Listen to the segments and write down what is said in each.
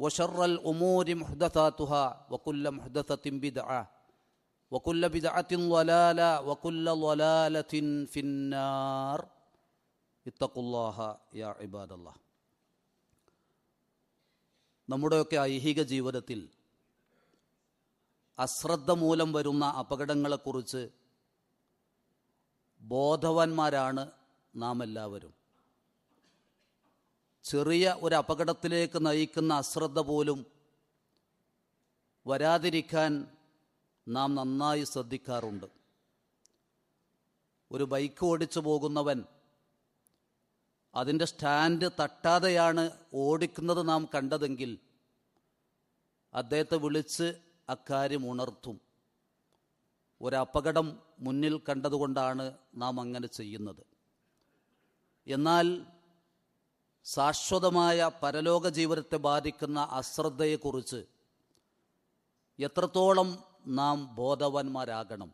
وشر الأمور محدثاتها وكل محدثة بدعة وكل بدعة ضلالة وكل ضلالة في النار اتقوا الله يا عباد الله നമ്മുടെയൊക്കെ ഐഹിക ജീവിതത്തിൽ അശ്രദ്ധ മൂലം വരുന്ന അപകടങ്ങളെക്കുറിച്ച് ബോധവാന്മാരാണ് നാം എല്ലാവരും ചെറിയ ഒരു അപകടത്തിലേക്ക് നയിക്കുന്ന അശ്രദ്ധ പോലും വരാതിരിക്കാൻ നാം നന്നായി ശ്രദ്ധിക്കാറുണ്ട്. ഒരു ബൈക്ക് ഓടിച്ചു പോകുന്നവൻ അതിന്റെ സ്റ്റാൻഡ് തട്ടാതെയാണ് ഓടിക്കുന്നത് നാം കണ്ടതെങ്കിൽ അദ്ദേഹത്തെ വിളിച്ച് അക്കാര്യം ഉണർത്തും. ഒരപകടം മുന്നിൽ കണ്ടതുകൊണ്ടാണ് നാം അങ്ങനെ ചെയ്യുന്നത്. എന്നാൽ ശാശ്വതമായ പരലോക ജീവിതത്തെ ബാധിക്കുന്ന അശ്രദ്ധയെക്കുറിച്ച് എത്രത്തോളം നാം ബോധവാന്മാരാകണം.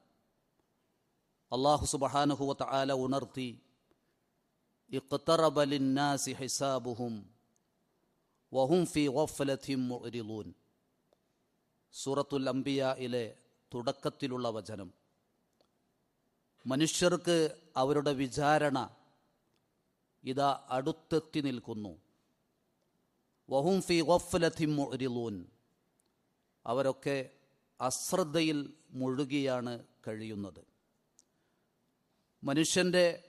അള്ളാഹു സുബഹാനുഹുവത്ത് ആല ഉണർത്തി ഇഖ്തറബലിന്നാസി ഹിസാബുഹും വഹും ഫി ഗഫലത്തിൻ മുഅ്രിളൂൻ സൂറത്തുൽ അംബിയയിലെ തുടക്കത്തിലുള്ള വചനം. മനുഷ്യർക്ക് അവരുടെ വിചാരണ ഇതാ അടുത്തെത്തി നിൽക്കുന്നു. വഹും ഫി ഗഫ്ലത്തിം മുരിലൂൻ അവരൊക്കെ അശ്രദ്ധയിൽ മുഴുകിയാണ് കഴിയുന്നത്. മനുഷ്യന്റെ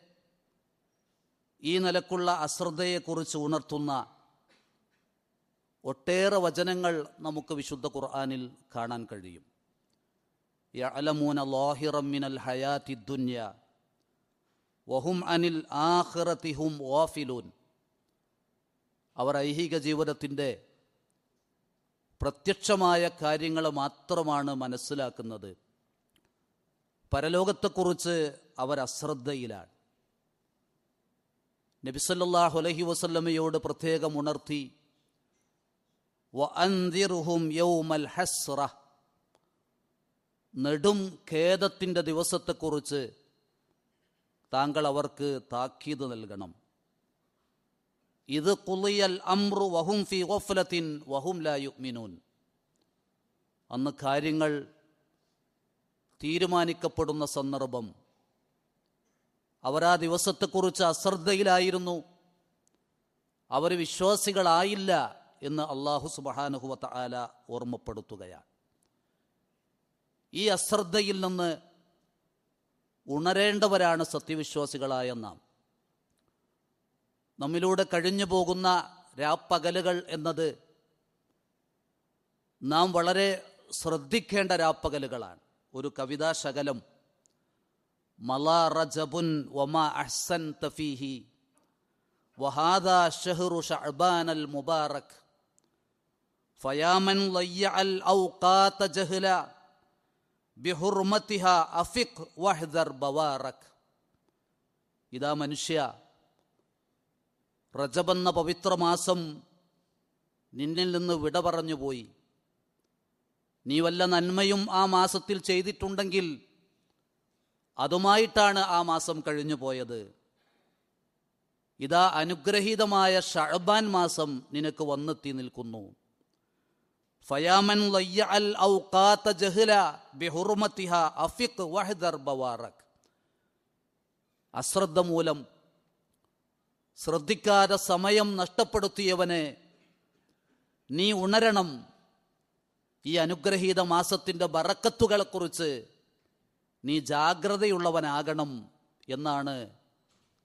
ഈ നിലക്കുള്ള അശ്രദ്ധയെക്കുറിച്ച് ഉണർത്തുന്ന ഒട്ടേറെ വചനങ്ങൾ നമുക്ക് വിശുദ്ധ ഖുർആാനിൽ കാണാൻ കഴിയും. യഅലമൂന ലോഹിറമ്മിനൽ ഹയാത്തി ദുന്യ. വഹും അനിൽ ആഹ്റത്തിഹും ഓഫിലൂൻ അവർ ഐഹിക ജീവിതത്തിന്റെ പ്രത്യക്ഷമായ കാര്യങ്ങൾ മാത്രമാണ് മനസ്സിലാക്കുന്നത്. പരലോകത്തെക്കുറിച്ച് അവർ അശ്രദ്ധയിലാണ്. നബിസല്ലാഹു അലഹി വസല്ലമയോട് പ്രത്യേകം ഉണർത്തി യൗമൽ ഹസ്റ. നെടും ഖേദത്തിന്റെ ദിവസത്തെക്കുറിച്ച് താങ്കൾ അവർക്ക് താക്കീത് നൽകണം. ഇത് കുളിയൽ അമ്രു വഹും ഫി ഗഫലത്തിൻ വഹും ലാ യുഗ്മിനൂൻ അന്ന് കാര്യങ്ങൾ തീരുമാനിക്കപ്പെടുന്ന സന്ദർഭം. അവരാ ദിവസത്തെക്കുറിച്ച് അശ്രദ്ധയിലായിരുന്നു. അവർ വിശ്വാസികളായില്ല എന്ന് അള്ളാഹു സുബഹാനുഹുവത്ത ആല ഓർമ്മപ്പെടുത്തുകയാണ്. ഈ അശ്രദ്ധയിൽ നിന്ന് ഉണരേണ്ടവരാണ് സത്യവിശ്വാസികളായ നാം. നമ്മിലൂടെ കഴിഞ്ഞു പോകുന്ന രാപ്പകലുകൾ എന്നത് നാം വളരെ ശ്രദ്ധിക്കേണ്ട രാപ്പകലുകളാണ്. ഒരു കവിതാ ശകലം മലാ റജബുൻ വമാ അഹ്സൻ തഫീഹി വഹാദ ഷഹ്റു ഷഅബാൻ അൽ മുബാറക് ഫയാമൻ ലയ്യ അൽ ഔഖാത ജഹ്ല ബിഹുർമത്തിഹ അഫിഖ് വഹ്ദർ ബവാറക്. ഇതാ മനുഷ്യ റജബെന്ന പവിത്രമാസം നിന്നിൽ നിന്ന് വിട പറഞ്ഞുപോയി നീ വല്ല നന്മയും ആ മാസത്തിൽ ചെയ്തിട്ടുണ്ടെങ്കിൽ അതുമായിട്ടാണ് ആ മാസം കഴിഞ്ഞു പോയത്. ഇതാ അനുഗ്രഹീതമായ ഷഅബാൻ മാസം നിനക്ക് വന്നെത്തി നിൽക്കുന്നു. ഫയാമൻ അഫിഖ് വഹദർ ബവാറക്. അശ്രദ്ധ മൂലം ശ്രദ്ധിക്കാതെ സമയം നഷ്ടപ്പെടുത്തിയവനെ നീ ഉണരണം. ഈ അനുഗ്രഹീത മാസത്തിന്റെ ബറക്കത്തുകളെക്കുറിച്ച് നീ ജാഗ്രതയുള്ളവനാകണം എന്നാണ്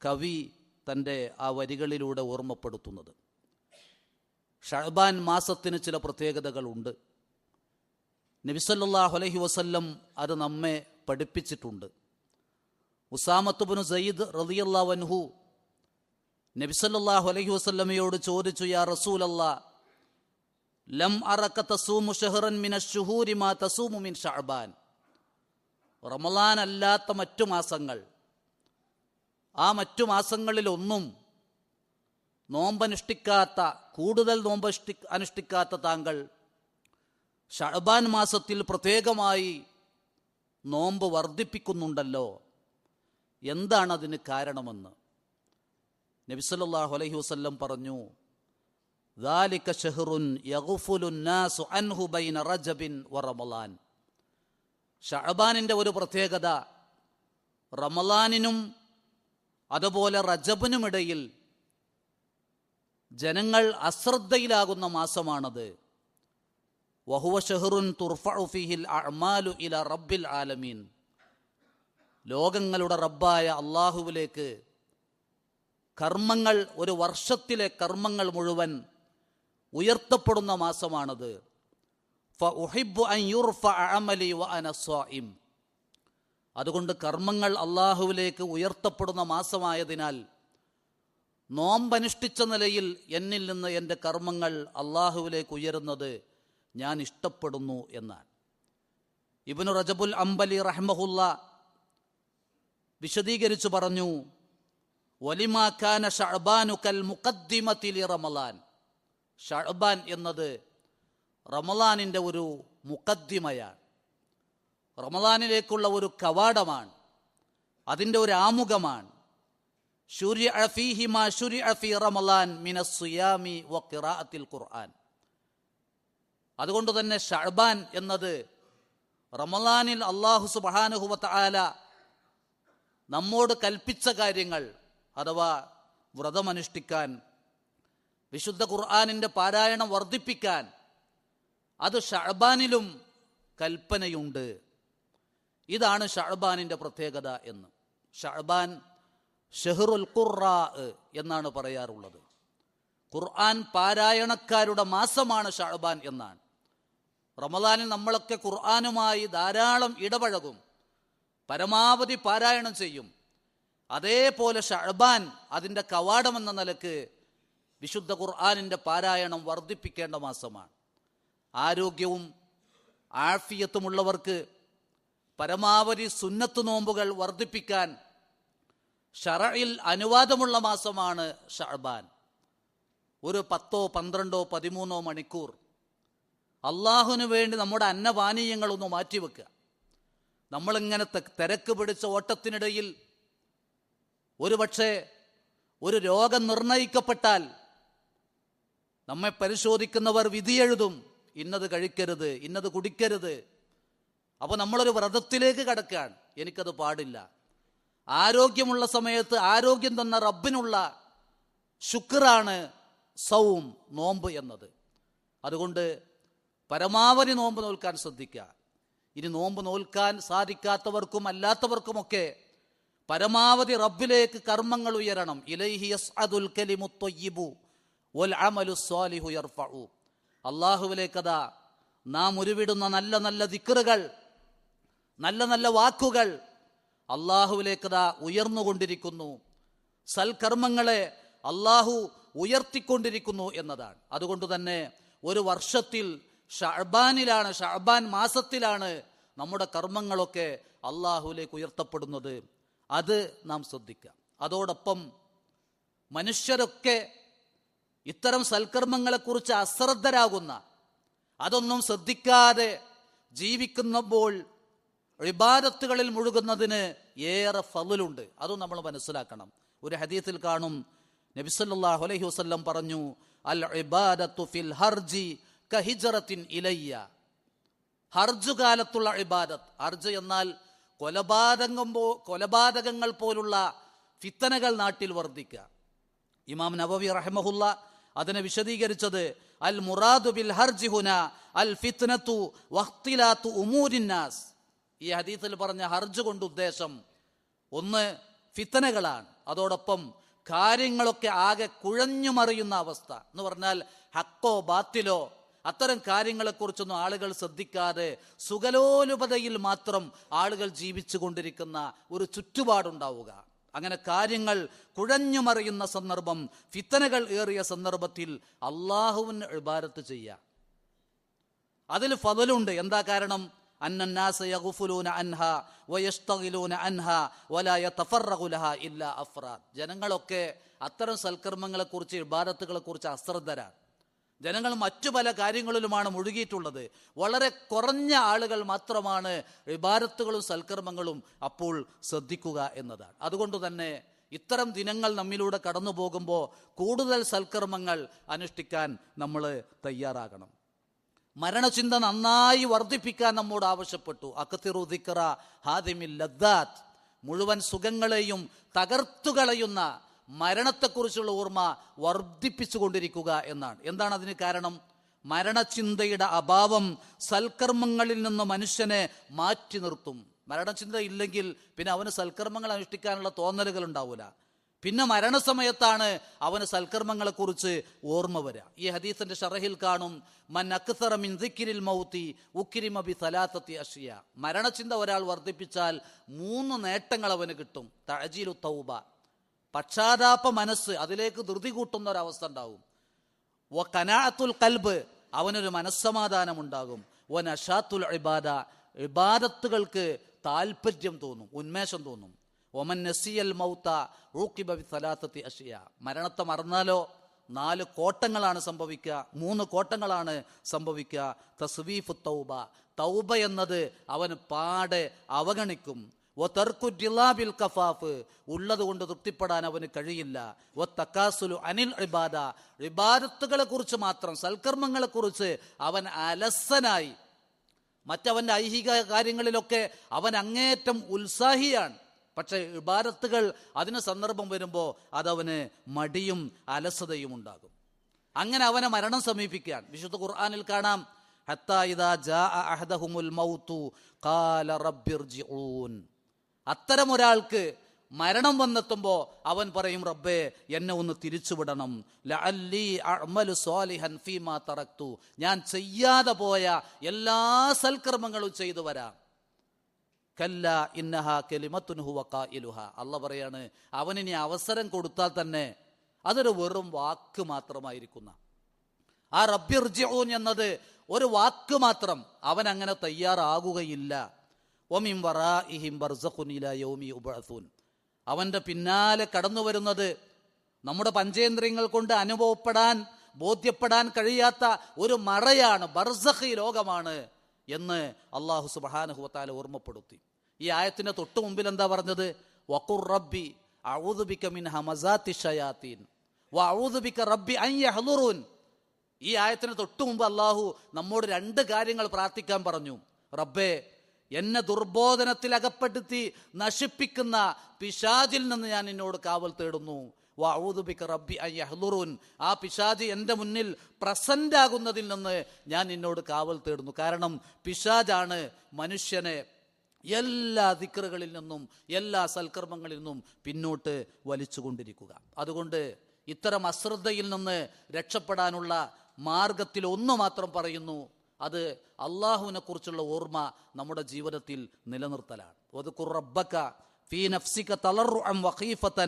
കവി തന്റെ ആ വരികളിലൂടെ ഓർമ്മപ്പെടുത്തുന്നത്. ഷഹബാൻ മാസത്തിന് ചില പ്രത്യേകതകളുണ്ട്. നബിസല്ലാഹു അലഹി വസല്ലം അത് നമ്മെ പഠിപ്പിച്ചിട്ടുണ്ട്. ഉസാമത്തുബിന് സയ്യിദ് റലിയല്ലാവൻഹു നബിസല്ലാഹു അലഹി വസല്ലമയോട് ചോദിച്ചു യാ റസൂലല്ലാ ലം അറക്ക തസൂമു ഷഹറൻ മിന ഷുഹൂരി മാ തസൂമു മിൻ ഷഹബാൻ റമലാൻ അല്ലാത്ത മറ്റു മാസങ്ങൾ. ആ മറ്റു മാസങ്ങളിലൊന്നും നോമ്പനുഷ്ഠിക്കാത്ത കൂടുതൽ നോമ്പ് അനുഷ്ഠിക്കാത്ത താങ്കൾ ഷഅബാൻ മാസത്തിൽ പ്രത്യേകമായി നോമ്പ് വർദ്ധിപ്പിക്കുന്നുണ്ടല്ലോ എന്താണ് അതിന് കാരണമെന്ന് നബിസല്ലാഹു അലൈഹി വസല്ലം പറഞ്ഞു ذلك شهر يغفل الناس عنه بين رجب ورمضان ഷഅബാനിൻ്റെ ഒരു പ്രത്യേകത റമലാനിനും അതുപോലെ റജബിനുമിടയിൽ ജനങ്ങൾ അശ്രദ്ധയിലാകുന്ന മാസമാണത്. വഹുവ ഷെഹറുൻ തുർഫഉ ഫീഹിൽ അഅ്മാലു ഇല റബ്ബിൽ ആലമീൻ. ലോകങ്ങളുടെ റബ്ബായ അള്ളാഹുവിലേക്ക് കർമ്മങ്ങൾ ഒരു വർഷത്തിലെ കർമ്മങ്ങൾ മുഴുവൻ ഉയർത്തപ്പെടുന്ന മാസമാണത്. അമലി അതുകൊണ്ട് കർമ്മങ്ങൾ അള്ളാഹുവിലേക്ക് ഉയർത്തപ്പെടുന്ന മാസമായതിനാൽ നോമ്പനുഷ്ഠിച്ച നിലയിൽ എന്നിൽ നിന്ന് എന്റെ കർമ്മങ്ങൾ അള്ളാഹുവിലേക്ക് ഉയരുന്നത് ഞാൻ ഇഷ്ടപ്പെടുന്നു എന്നാണ്. ഇബിനു റജബുൽ അംബലി റഹ്മഹുല്ല വിശദീകരിച്ചു പറഞ്ഞു വലിമാക്കാന ഷഅബാനുക്കൽ കൽ മുഖദ്ദിമത്തിലി റമലാൻ. ഷഅബാൻ എന്നത് റമലാനിന്റെ ഒരു മുഖദ്ദിമയാണ്. റമലാനിലേക്കുള്ള ഒരു കവാടമാണ്. അതിന്റെ ഒരു ആമുഖമാണ്. അതുകൊണ്ട് തന്നെ ഷഅബാൻ എന്നത് റമലാനിൽ അള്ളാഹു സുബാനുഹുവത്ത ആല നമ്മോട് കൽപ്പിച്ച കാര്യങ്ങൾ അഥവാ വ്രതമനുഷ്ഠിക്കാൻ വിശുദ്ധ ഖുർആാനിന്റെ പാരായണം വർദ്ധിപ്പിക്കാൻ അത് ഷഅബാനിലും കൽപ്പനയുണ്ട്. ഇതാണ് ഷഅബാനിന്റെ പ്രത്യേകത എന്ന്. ഷഅബാൻ ഷെഹറുൽ ഖുറാ എന്നാണ് പറയാറുള്ളത്. ഖുർആൻ പാരായണക്കാരുടെ മാസമാണ് ഷഅബാൻ എന്നാണ്. റമദാനിൽ നമ്മളൊക്കെ ഖുർആാനുമായി ധാരാളം ഇടപഴകും. പരമാവധി പാരായണം ചെയ്യും. അതേപോലെ ഷഅബാൻ അതിന്റെ കവാടമെന്ന നിലയ്ക്ക് വിശുദ്ധ ഖുർആാനിന്റെ പാരായണം വർദ്ധിപ്പിക്കേണ്ട മാസമാണ്. ആരോഗ്യവും ആഫിയത്തുമുള്ളവർക്ക് പരമാവധി സുന്നത്ത് നോമ്പുകൾ വർദ്ധിപ്പിക്കാൻ ഷറയിൽ അനുവാദമുള്ള മാസമാണ് ഷഅബാൻ. ഒരു പത്തോ പന്ത്രണ്ടോ പതിമൂന്നോ മണിക്കൂർ. അള്ളാഹുവിന് വേണ്ടി നമ്മുടെ അന്നപാനീയങ്ങളൊന്ന് മാറ്റിവെക്കുക. നമ്മളിങ്ങനെ തിരക്ക് പിടിച്ച ഓട്ടത്തിനിടയിൽ ഒരുപക്ഷെ ഒരു രോഗം നിർണയിക്കപ്പെട്ടാൽ നമ്മെ പരിശോധിക്കുന്നവർ വിധിയെഴുതും ഇന്നത് കഴിക്കരുത് ഇന്നത് കുടിക്കരുത്. അപ്പോൾ നമ്മളൊരു വ്രതത്തിലേക്ക് കടക്കുകയാണ്. എനിക്കത് പാടില്ല. ആരോഗ്യമുള്ള സമയത്ത് ആരോഗ്യം തന്ന റബ്ബിനുള്ള ശുക്രാണ് സൗം നോമ്പ് എന്നത്. അതുകൊണ്ട് പരമാവധി നോമ്പ് നോൽക്കാൻ ശ്രദ്ധിക്കുക. ഇനി നോമ്പ് നോൽക്കാൻ സാധിക്കാത്തവർക്കും അല്ലാത്തവർക്കുമൊക്കെ പരമാവധി റബ്ബിലേക്ക് കർമ്മങ്ങൾ ഉയരണം. ഇലൈഹി യസ്അദുൽ കലിമു ത്വയ്യിബു വൽ അമലു സ്വാലിഹു യർഫഉ. അള്ളാഹുവിലേക്കതാ നാം ഉരുവിടുന്ന നല്ല നല്ല ദിക്കറുകൾ നല്ല നല്ല വാക്കുകൾ അള്ളാഹുവിലേക്കതാ ഉയർന്നുകൊണ്ടിരിക്കുന്നു. സൽക്കർമ്മങ്ങളെ അള്ളാഹു ഉയർത്തിക്കൊണ്ടിരിക്കുന്നു എന്നതാണ്. അതുകൊണ്ട് തന്നെ ഒരു വർഷത്തിൽ ഷഅബാനിലാണ് ഷഅബാൻ മാസത്തിലാണ് നമ്മുടെ കർമ്മങ്ങളൊക്കെ അള്ളാഹുവിലേക്ക് ഉയർത്തപ്പെടുന്നത്. അത് നാം ശ്രദ്ധിക്കാം അതോടൊപ്പം മനുഷ്യരൊക്കെ ഇത്തരം സൽക്കർമ്മങ്ങളെക്കുറിച്ച് അശ്രദ്ധരാകുന്ന അതൊന്നും ശ്രദ്ധിക്കാതെ ജീവിക്കുമ്പോൾ ഇബാദത്തുകളിൽ മുഴുകുന്നതിന് ഏറെ ഫലുണ്ട്. അതും നമ്മൾ മനസ്സിലാക്കണം. ഒരു ഹദീത്തിൽ കാണും. നബിസല്ലാഹു അലൈഹി വസ്ല്ലം പറഞ്ഞു അൽ ഇബാദത്തു ഫിൽ ഹർജി കഹിജറത്തിൻ ഇലയ്യ. ഹർജു കാലത്തുള്ള ഇബാദത്ത്. ഹർജ് എന്നാൽ കൊലപാതകം പോ കൊലപാതകങ്ങൾ പോലുള്ള ഫിത്തനകൾ നാട്ടിൽ വർദ്ധിക്കുക. ഇമാം നബവി റഹമഹുല്ല അതിനെ വിശദീകരിച്ചത് അൽ മുറാദു ബിൽ ഹർജി ഹുന അൽ ഫിത്നത്തു വഖ്തിലാത്തു ഉമൂരിന്നാസ് ഈ ഹദീത്തിൽ പറഞ്ഞ ഹർജ് കൊണ്ട് ഉദ്ദേശം ഒന്ന് ഫിത്തനകളാണ്. അതോടൊപ്പം കാര്യങ്ങളൊക്കെ ആകെ കുഴഞ്ഞു മറിയുന്ന അവസ്ഥ. എന്ന് പറഞ്ഞാൽ ഹക്കോ ബാത്തിലോ അത്തരം കാര്യങ്ങളെക്കുറിച്ചൊന്നും ആളുകൾ ശ്രദ്ധിക്കാതെ സുഗലോലുപതയിൽ മാത്രം ആളുകൾ ജീവിച്ചു കൊണ്ടിരിക്കുന്ന ഒരു ചുറ്റുപാടുണ്ടാവുക. അങ്ങനെ കാര്യങ്ങൾ കുഴഞ്ഞു മറിയുന്ന സന്ദർഭം ഫിത്തനകൾ ഏറിയ സന്ദർഭത്തിൽ അള്ളാഹുവിന് ഇബാരത്ത് ചെയ്യുക അതിൽ ഫതലുണ്ട് എന്താ കാരണം? അന്നന്നാസ യഗ്ഫുലൂന അൻഹ വയസ്തഗിലൂന അൻഹ വലാ യതഫറഗു ലഹാ ഇല്ലാ അഫ്റാദ് ജനങ്ങളൊക്കെ അത്തരം സൽക്കർമ്മങ്ങളെക്കുറിച്ച് ഇബാദത്തുകളെക്കുറിച്ച് അശ്രദ്ധരാണ്. ജനങ്ങൾ മറ്റു പല കാര്യങ്ങളിലുമാണ് മുഴുകിയിട്ടുള്ളത്. വളരെ കുറഞ്ഞ ആളുകൾ മാത്രമാണ് ഇബാരത്തുകളും സൽക്കർമ്മങ്ങളും അപ്പോൾ ശ്രദ്ധിക്കുക എന്നതാണ്. അതുകൊണ്ട് തന്നെ ഇത്തരം ദിനങ്ങൾ നമ്മിലൂടെ കടന്നു പോകുമ്പോൾ കൂടുതൽ സൽക്കർമ്മങ്ങൾ അനുഷ്ഠിക്കാൻ നമ്മൾ തയ്യാറാകണം. മരണചിന്ത നന്നായി വർദ്ധിപ്പിക്കാൻ നമ്മോട് ആവശ്യപ്പെട്ടു. അക്കത്തിറു ദിക്റ ഹാദിമിൽ ലദ്ദാത്ത്. മുഴുവൻ സുഖങ്ങളെയും തകർത്തു കളയുന്ന മരണത്തെക്കുറിച്ചുള്ള ഓർമ്മ വർദ്ധിപ്പിച്ചു കൊണ്ടിരിക്കുക എന്നാണ്. എന്താണ് അതിന് കാരണം? മരണചിന്തയുടെ അഭാവം സൽക്കർമ്മങ്ങളിൽ നിന്ന് മനുഷ്യനെ മാറ്റി നിർത്തും. മരണചിന്ത ഇല്ലെങ്കിൽ പിന്നെ അവന് സൽക്കർമ്മങ്ങൾ അനുഷ്ഠിക്കാനുള്ള തോന്നലുകൾ ഉണ്ടാവില്ല പിന്നെ മരണസമയത്താണ് അവന് സൽക്കർമ്മങ്ങളെക്കുറിച്ച് ഓർമ്മ വരിക ഈ ഹദീസിന്റെ ഷറഹിൽ കാണും മൻ അക്സറമിൻ ദിക്രിൽ മൗത്തി ഉക്കിരിമബി സലാത്തത്തി അഷിയ. മരണചിന്ത ഒരാൾ വർദ്ധിപ്പിച്ചാൽ മൂന്ന് നേട്ടങ്ങൾ അവന് കിട്ടും. തഴജീലു തൗബ. പക്ഷാതാപ മനസ്സ് അതിലേക്ക് ധൃതി കൂട്ടുന്ന ഒരവസ്ഥ ഉണ്ടാവും. വ കനാഅത്തുൽ കൽബ് അവനൊരു മനസ്സമാധാനം ഉണ്ടാകും. വ നഷാത്തുൽ ഇബാദ. ഇബാദത്തുകൾക്ക് താല്പര്യം തോന്നും ഉന്മേഷം തോന്നും. ഒമൻ നസിയൽ മൗത്ത ഊക്കിബി സലാത്തത്തി അഷിയ. മരണത്തെ മറന്നാലോ? നാല് കോട്ടങ്ങളാണ് സംഭവിക്കുക. മൂന്ന് കോട്ടങ്ങളാണ് സംഭവിക്കുക. തസ്വീഫ് തൗബ. തൗബ എന്നത് അവൻ പാടെ അവഗണിക്കും. ബിൽ കഫാഫ്. ഉള്ളത് കൊണ്ട് തൃപ്തിപ്പെടാൻ അവന് കഴിയില്ല. ഒ തക്കാസുലു അനിൽ ഇബാദ. റിബാദത്തുകളെ കുറിച്ച് മാത്രം സൽക്കർമ്മങ്ങളെ കുറിച്ച് അവൻ അലസനായി. മറ്റവന്റെ ഐഹിക കാര്യങ്ങളിലൊക്കെ അവൻ അങ്ങേറ്റം ഉത്സാഹിയാണ്. പക്ഷേ ഇബാരത്തുകൾ അതിന് സന്ദർഭം വരുമ്പോൾ അതവന് മടിയും അലസതയും ഉണ്ടാകും. അങ്ങനെ അവനെ മരണം സമീപിക്കാൻ വിശുദ്ധ ഖുർആാനിൽ കാണാം അത്തരം ഒരാൾക്ക് മരണം വന്നെത്തുമ്പോൾ അവൻ പറയും റബ്ബേ എന്നെ ഒന്ന് തിരിച്ചുവിടണം. ഞാൻ ചെയ്യാതെ പോയ എല്ലാ സൽക്കർമ്മങ്ങളും ചെയ്തു വരാം. കല്ല ഇന്നഹ കെലിമത്തുൻ ഹുവ ഖായിലുഹ. അല്ല പറയാണ് അവനിനി അവസരം കൊടുത്താൽ തന്നെ അതൊരു വെറും വാക്ക് മാത്രമായിരിക്കുന്ന. ആ റബ്ബിർജിഊൻ എന്നത് ഒരു വാക്ക് മാത്രം അവൻ അങ്ങനെ തയ്യാറാകുകയില്ല. ഒമിം വറാഇഹിം ഇഹിം ബർസഖുനില യോമി ഉബഅസൂൻ അവന്റെ പിന്നാലെ കടന്നു വരുന്നത് നമ്മുടെ പഞ്ചേന്ദ്രിയങ്ങൾ കൊണ്ട് അനുഭവപ്പെടാൻ ബോധ്യപ്പെടാൻ കഴിയാത്ത ഒരു മറയാണ് ബർസഖ് ലോകമാണ്. എന്ന് അള്ളാഹു സുബാനുഹുവത്താല ഓർമ്മപ്പെടുത്തി. ഈ ആയത്തിന്റെ തൊട്ടു മുമ്പിൽ എന്താ പറഞ്ഞത്? വഖുർ റബ്ബി ഔദുബിക്കമിൻ മിൻ ഹമസാത്തി ഷയാത്തീൻ വൗദുബിക്ക റബ്ബി അൻ യഹ്ളുറൂൻ ഈ ആയത്തിന് തൊട്ടു മുമ്പ് അള്ളാഹു നമ്മോട് രണ്ട് കാര്യങ്ങൾ പ്രാർത്ഥിക്കാൻ പറഞ്ഞു. റബ്ബേ എന്നെ ദുർബോധനത്തിൽ അകപ്പെടുത്തി നശിപ്പിക്കുന്ന പിശാചിൽ നിന്ന് ഞാൻ എന്നോട് കാവൽ തേടുന്നു. വഊദുബിക റബ്ബി അൻ യഹ്ളുറൂൻ ആ പിശാജ് എന്റെ മുന്നിൽ പ്രസന്റ് ആകുന്നതിൽ നിന്ന് ഞാൻ നിന്നോട് കാവൽ തേടുന്നു. കാരണം പിശാജാണ് മനുഷ്യനെ എല്ലാ ദിക്റുകളിൽ നിന്നും എല്ലാ സൽക്കർമ്മങ്ങളിൽ നിന്നും പിന്നോട്ട് വലിച്ചുകൊണ്ടിരിക്കുക. അതുകൊണ്ട് ഇത്തരം അശ്രദ്ധയിൽ നിന്ന് രക്ഷപ്പെടാനുള്ള മാർഗത്തിൽ ഒന്ന് മാത്രം പറയുന്നു അത് അള്ളാഹുവിനെ കുറിച്ചുള്ള ഓർമ്മ നമ്മുടെ ജീവിതത്തിൽ നിലനിർത്തലാണ്. ഒതുക്കുർ റബ്ബക്ക في نفسك تضرعا وخيفة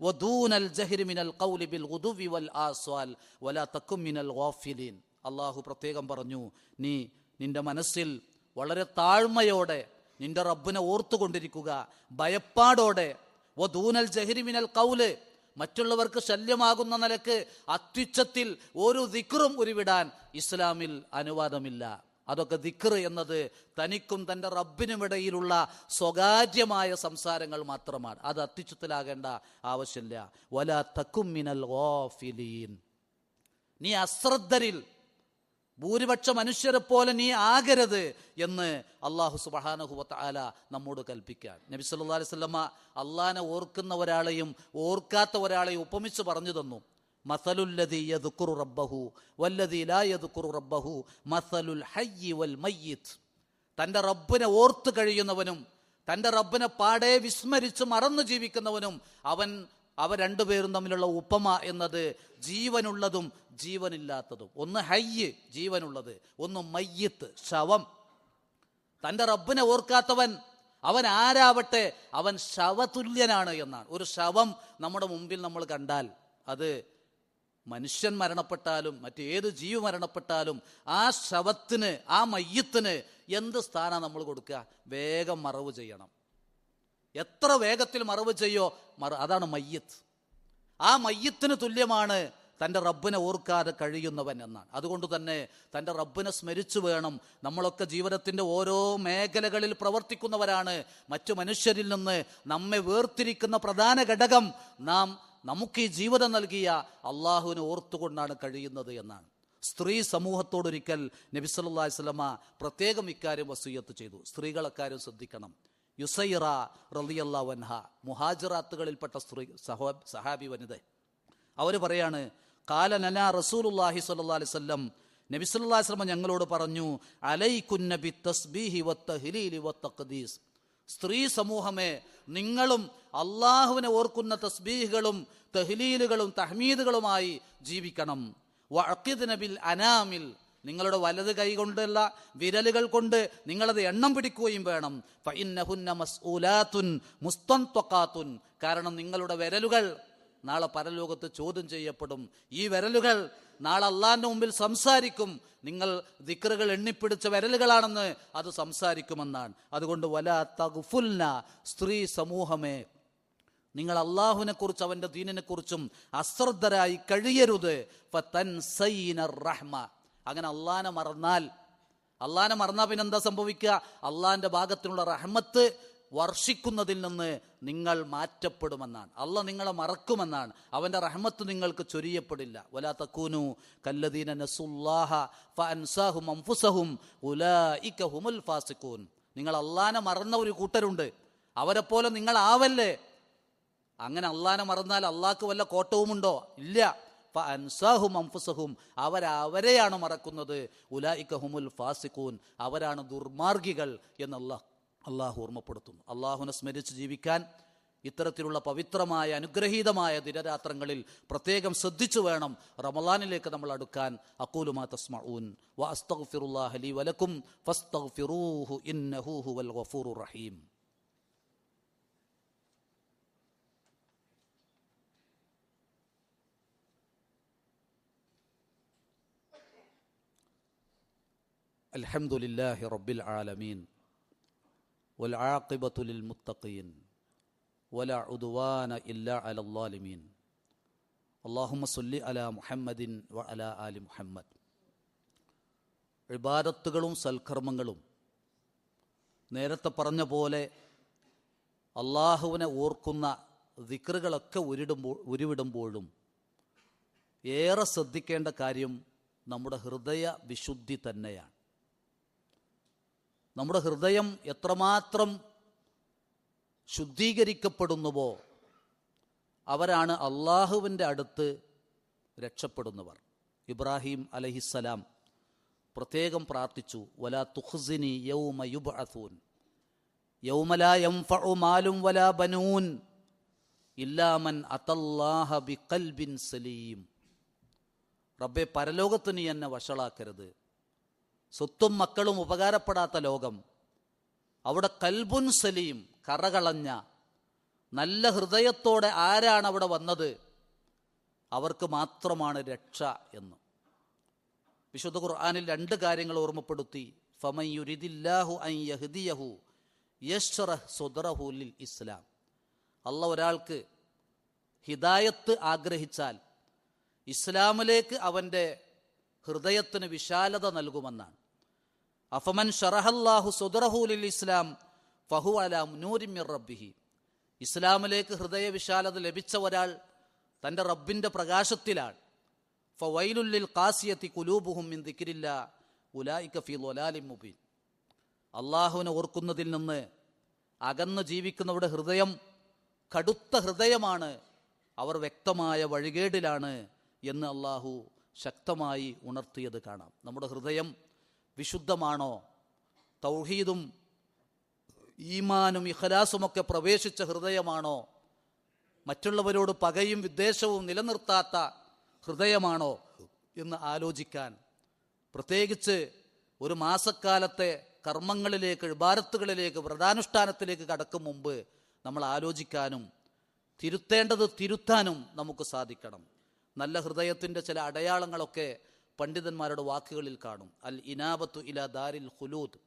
ودون الجهر من القول بالغدو والآصال ولا تكن من الغافلين അള്ളാഹു പ്രത്യേകം പറഞ്ഞു നീ നിന്റെ മനസ്സിൽ വളരെ താഴ്മയോടെ നിന്റെ റബ്ബിനെ ഓർത്തുകൊണ്ടിരിക്കുക ഭയപ്പാടോടെ ഓ ദൂനൽ ജഹിരിമിനൽ കൗല് മറ്റുള്ളവർക്ക് ശല്യമാകുന്ന നിലക്ക് അത്യുച്ചത്തിൽ ഒരു ദിക്റും ഉരുവിടാൻ ഇസ്ലാമിൽ അനുവാദമില്ല അതൊക്കെ ദിക്ർ എന്നത് തനിക്കും തന്റെ റബ്ബിനും ഇടയിലുള്ള സ്വകാര്യമായ സംസാരങ്ങൾ മാത്രമാണ്. അത് അത്യുച്ചത്തിലാകേണ്ട ആവശ്യമില്ല. വല തക്കും നീ അശ്രദ്ധരിൽ ഭൂരിപക്ഷ മനുഷ്യരെ പോലെ നീ ആകരുത് എന്ന് അള്ളാഹു സുബഹാനഹുവത്ത ആല നമ്മോട് കൽപ്പിക്കാൻ. നബി സല്ലാ അലൈഹി വസല്ലമ അള്ളാനെ ഓർക്കുന്ന ഒരാളെയും ഓർക്കാത്ത ഒരാളെയും ഉപമിച്ച് പറഞ്ഞു തന്നു. മസലുല്ലതി റബ്ബഹു ലാ റബ്ബഹു മസലുൽ വൽ തന്റെ റബ്ബിനെ ഓർത്തു കഴിയുന്നവനും തന്റെ റബ്ബിനെ പാടെ വിസ്മരിച്ച് മറന്നു ജീവിക്കുന്നവനും അവൻ അവ രണ്ടുപേരും തമ്മിലുള്ള ഉപമ എന്നത് ജീവനുള്ളതും ജീവനില്ലാത്തതും. ഒന്ന് ഹയ്യ് ജീവനുള്ളത്. ഒന്ന് മയ്യത്ത് ശവം. തന്റെ റബ്ബിനെ ഓർക്കാത്തവൻ അവൻ ആരാവട്ടെ അവൻ ശവതുല്യനാണ് എന്നാണ്. ഒരു ശവം നമ്മുടെ മുമ്പിൽ നമ്മൾ കണ്ടാൽ അത് മനുഷ്യൻ മരണപ്പെട്ടാലും മറ്റേത് ജീവ് മരണപ്പെട്ടാലും ആ ശവത്തിന് ആ മയ്യത്തിന് എന്ത് സ്ഥാനമാണ് നമ്മൾ കൊടുക്കുക? വേഗം മറവ് ചെയ്യണം. എത്ര വേഗത്തിൽ മറവ് ചെയ്യോ? മറ അതാണ് മയ്യത്ത്. ആ മയ്യത്തിന് തുല്യമാണ് തന്റെ റബ്ബിനെ ഓർക്കാതെ കഴിയുന്നവൻ എന്നാണ്. അതുകൊണ്ട് തന്നെ തന്റെ റബ്ബിനെ സ്മരിച്ചു വേണം. നമ്മളൊക്കെ ജീവിതത്തിന്റെ ഓരോ മേഖലകളിൽ പ്രവർത്തിക്കുന്നവരാണ്. മറ്റു മനുഷ്യരിൽ നിന്ന് നമ്മെ വേർതിരിക്കുന്ന പ്രധാന ഘടകം നാം നമുക്ക് ഈ ജീവിതം നൽകിയ അള്ളാഹുവിനെ ഓർത്തുകൊണ്ടാണ് കഴിയുന്നത് എന്നാണ്. സ്ത്രീ സമൂഹത്തോടൊരിക്കൽ നബിസല്ലാ വസ്ലമ പ്രത്യേകം ഇക്കാര്യം വസൂയത്ത് ചെയ്തു. സ്ത്രീകൾ ശ്രദ്ധിക്കണം. യുസൈറ റലിയല്ല വൻഹ മുഹാജിറാത്തുകളിൽപ്പെട്ട സ്ത്രീ സഹോ സഹാബി വനിത. അവർ പറയാണ് കാല നന റസൂലുല്ലാഹി സ്വല്ലാ അലൈവല്ലം നബി സല്ലല്ലാഹു അലൈഹി വസല്ലം ഞങ്ങളോട് പറഞ്ഞു അലൈകുന്ന വത്ത തസ്ബീഹി വത്ത വത്തഖദീസ് സ്ത്രീ സമൂഹമേ നിങ്ങളും അള്ളാഹുവിനെ ഓർക്കുന്ന തസ്ബീഹുകളും തഹ്ലീലുകളും തഹ്മീദുകളുമായി ജീവിക്കണം. ബിൽ അനാമിൽ നിങ്ങളുടെ വലത് കൈ കൊണ്ടുള്ള വിരലുകൾ കൊണ്ട് നിങ്ങളത് എണ്ണം പിടിക്കുകയും വേണം. മസ്ഊലാത്തുൻ മുസ്തൻ കാരണം നിങ്ങളുടെ വിരലുകൾ നാളെ പരലോകത്ത് ചോദ്യം ചെയ്യപ്പെടും. ഈ വിരലുകൾ നാളെ അള്ളാന്റെ മുമ്പിൽ സംസാരിക്കും. നിങ്ങൾ ദിക്റുകൾ എണ്ണിപ്പിടിച്ച വിരലുകളാണെന്ന് അത് സംസാരിക്കുമെന്നാണ്. അതുകൊണ്ട് വല തഗ്ഫുൽന സ്ത്രീ സമൂഹമേ. നിങ്ങൾ അള്ളാഹുവിനെ കുറിച്ച് അവന്റെ ദീനിനെ കുറിച്ചും അശ്രദ്ധരായി കഴിയരുത്. റഹ്മ. അങ്ങനെ അള്ളാനെ മറന്നാൽ അള്ളാനെ മറന്നാൽ പിന്നെ എന്താ സംഭവിക്കുക? അള്ളാന്റെ ഭാഗത്തിനുള്ള റഹ്മത്ത് വർഷിക്കുന്നതിൽ നിന്ന് നിങ്ങൾ മാറ്റപ്പെടുമെന്നാണ്. അല്ല നിങ്ങളെ മറക്കുമെന്നാണ്. അവന്റെ റഹ്മത്ത് നിങ്ങൾക്ക് ചൊരിയപ്പെടില്ല. വലാ തക്കൂനു കല്ലദീന നസുല്ലാഹ ഫൻസാഹും നിങ്ങൾ അള്ളാനെ മറന്ന ഒരു കൂട്ടരുണ്ട്. അവരെ പോലെ നിങ്ങൾ ആവല്ലേ അങ്ങനെ അള്ളാനെ മറന്നാൽ അള്ളാഹ്ക്ക് വല്ല കോട്ടവുമുണ്ടോ? ഇല്ല. അൻസാഹും അംഫുസഹും അവരവരെയാണ് മറക്കുന്നത്. ഉലായിക്കഹുമുൽ ഫാസിഖൂൻ. അവരാണ് ദുർമാർഗികൾ എന്ന് അള്ളാഹു ഓർമ്മപ്പെടുത്തുന്നു. അള്ളാഹുനെ സ്മരിച്ച് ജീവിക്കാൻ ഇത്തരത്തിലുള്ള പവിത്രമായ അനുഗ്രഹീതമായ ദിനരാത്രങ്ങളിൽ പ്രത്യേകം ശ്രദ്ധിച്ചു വേണം റമലാനിലേക്ക് നമ്മൾ അടുക്കാൻ. അക്കൂലുമാ തസ്മഊൻ. വസ്തഗ്ഫിറുല്ലാഹലി വലക്കും ഫസ്തഗ്ഫിറൂഹു ഗഫൂറു റഹീം. അൽഹംദുലില്ലാഹി റബ്ബിൽ ആലമീൻ. والعاقبة للمتقين ولا عدوان إلا على الظالمين اللهم صل على محمد وعلى آل محمد ഇബാദത്തുകളും സൽക്കർമ്മങ്ങളും നേരത്തെ പറഞ്ഞ പോലെ അള്ളാഹുവിനെ ഓർക്കുന്ന ദിക്റുകളൊക്കെ ഉരുടുമ്പോൾ ഉരുവിടുമ്പോഴും ഏറെ ശ്രദ്ധിക്കേണ്ട കാര്യം നമ്മുടെ ഹൃദയ വിശുദ്ധി തന്നെയാണ് നമ്മുടെ ഹൃദയം എത്രമാത്രം ശുദ്ധീകരിക്കപ്പെടുന്നുവോ അവരാണ് അള്ളാഹുവിന്റെ അടുത്ത് രക്ഷപ്പെടുന്നവർ. ഇബ്രാഹിം അലഹിസ്സലാം പ്രത്യേകം പ്രാർത്ഥിച്ചു വലാ തുഹ്സിനി യൗമ യുബ്അഥൂൻ യൗമല യംഫഉ മാലും വലാ ബനൂൻ ഇല്ലാമൻ അതല്ലാഹ ബിഖൽബിൻ സലീം. റബ്ബെ പരലോകത്തിന് എന്നെ വഷളാക്കരുത്. സ്വത്തും മക്കളും ഉപകാരപ്പെടാത്ത ലോകം. അവിടെ കൽബുൻ സലീം കറകളഞ്ഞ നല്ല ഹൃദയത്തോടെ ആരാണ് അവിടെ വന്നത്? അവർക്ക് മാത്രമാണ് രക്ഷ എന്ന്. വിശുദ്ധ ഖുർആാനിൽ രണ്ട് കാര്യങ്ങൾ ഓർമ്മപ്പെടുത്തി. ഫമയുരിദില്ലാഹു അൻ യഹ്ദിയഹു യശ്റഹ് സുദ്റഹു ലിൽ ഇസ്ലാം. അല്ല ഒരാൾക്ക് ഹിദായത്ത് ആഗ്രഹിച്ചാൽ ഇസ്ലാമിലേക്ക് അവന്റെ ഹൃദയത്തിന് വിശാലത നൽകുമെന്നാണ്. അഫമൻ ഇസ്ലാം ഫഹു റബ്ബിഹി. ഇസ്ലാമിലേക്ക് ഹൃദയവിശാലത ലഭിച്ച ഒരാൾ തന്റെ റബ്ബിന്റെ പ്രകാശത്തിലാണ്. ഫവൈലുല്ലിൽ കാസിയത്തി കുലൂബുഹും മിൻ ദിക്രില്ല ഉലായിക ഫീ ലൊലാലിം മുബീൻ. അള്ളാഹുവിനെ ഓർക്കുന്നതിൽ നിന്ന് അകന്ന് ജീവിക്കുന്നവരുടെ ഹൃദയം കടുത്ത ഹൃദയമാണ് അവർ വ്യക്തമായ വഴികേടിലാണ് എന്ന് അള്ളാഹു ശക്തമായി ഉണർത്തിയത് കാണാം. നമ്മുടെ ഹൃദയം വിശുദ്ധമാണോ? തൗഹീദും ഈമാനും ഇഖലാസുമൊക്കെ പ്രവേശിച്ച ഹൃദയമാണോ? മറ്റുള്ളവരോട് പകയും വിദ്വേഷവും നിലനിർത്താത്ത ഹൃദയമാണോ എന്ന് ആലോചിക്കാൻ. പ്രത്യേകിച്ച് ഒരു മാസക്കാലത്തെ കർമ്മങ്ങളിലേക്ക് ഇബാരത്തുകളിലേക്ക് വ്രതാനുഷ്ഠാനത്തിലേക്ക് കടക്കും മുമ്പ് നമ്മൾ ആലോചിക്കാനും തിരുത്തേണ്ടത് തിരുത്താനും നമുക്ക് സാധിക്കണം. നല്ല ഹൃദയത്തിന്റെ ചില അടയാളങ്ങളൊക്കെ പണ്ഡിതന്മാരുടെ വാക്കുകളിൽ കാണും. അൽ ഇനാബത്തു ഇല ദാരിൽ ഹുലൂദ്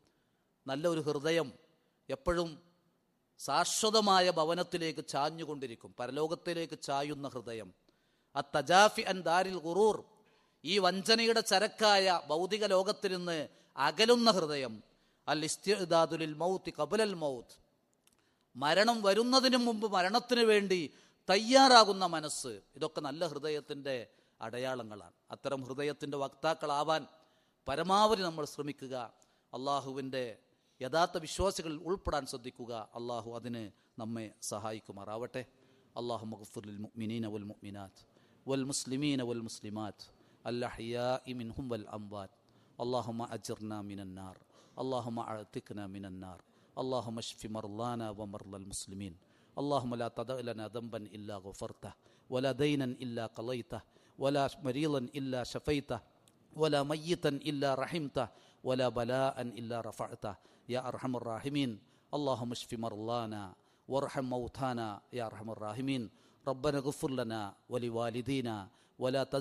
നല്ല ഒരു ഹൃദയം എപ്പോഴും ശാശ്വതമായ ഭവനത്തിലേക്ക് ചാഞ്ഞുകൊണ്ടിരിക്കും. പരലോകത്തിലേക്ക് ചായുന്ന ഹൃദയം. അ തജാഫി അൻ ദാരിൽ ഖുറൂർ ഈ വഞ്ചനയുടെ ചരക്കായ ഭൗതിക ലോകത്തിൽ നിന്ന് അകലുന്ന ഹൃദയം. അൽ ഇസ്തിദാദുലിൽ മൗത്ത് കബുലൽ മൗത്ത്. മരണം വരുന്നതിനു മുമ്പ് മരണത്തിന് വേണ്ടി തയ്യാറാകുന്ന മനസ്സ്. ഇതൊക്കെ നല്ല ഹൃദയത്തിന്റെ അടയാളങ്ങളാണ് അത്തരം ഹൃദയത്തിൻ്റെ വക്താക്കളാവാൻ പരമാവധി നമ്മൾ ശ്രമിക്കുക അള്ളാഹുവിൻ്റെ യഥാർത്ഥ വിശ്വാസികളിൽ ഉൾപ്പെടാൻ ശ്രദ്ധിക്കുക അള്ളാഹു അതിന് നമ്മെ സഹായിക്കുമാറാവട്ടെ അള്ളാഹു മഗ്ഫുറിൽ മുഅ്മിനീന വൽ മുഅ്മിനാത്ത് വൽ മുസ്ലിമീന വൽ മുസ്ലിമാത്ത് അല്ലഹിയാഇ മിൻഹും വൽ അംവാത്ത് اللهم أجرنا من النار اللهم أعتقنا من النار اللهم اشف مرضانا ومرضى المسلمين اللهم لا تدع لنا ذنبا إلا غفرته ولا دينا إلا قضيته ولا مريضا إلا شفيته ولا ميتا إلا رحمته ولا بلاء إلا رفعته. يا أرحم الراحمين اللهم اشف مرضانا وارحم موتانا. يا أرحم الراحمين ربنا اغفر لنا ولوالدينا ولا تز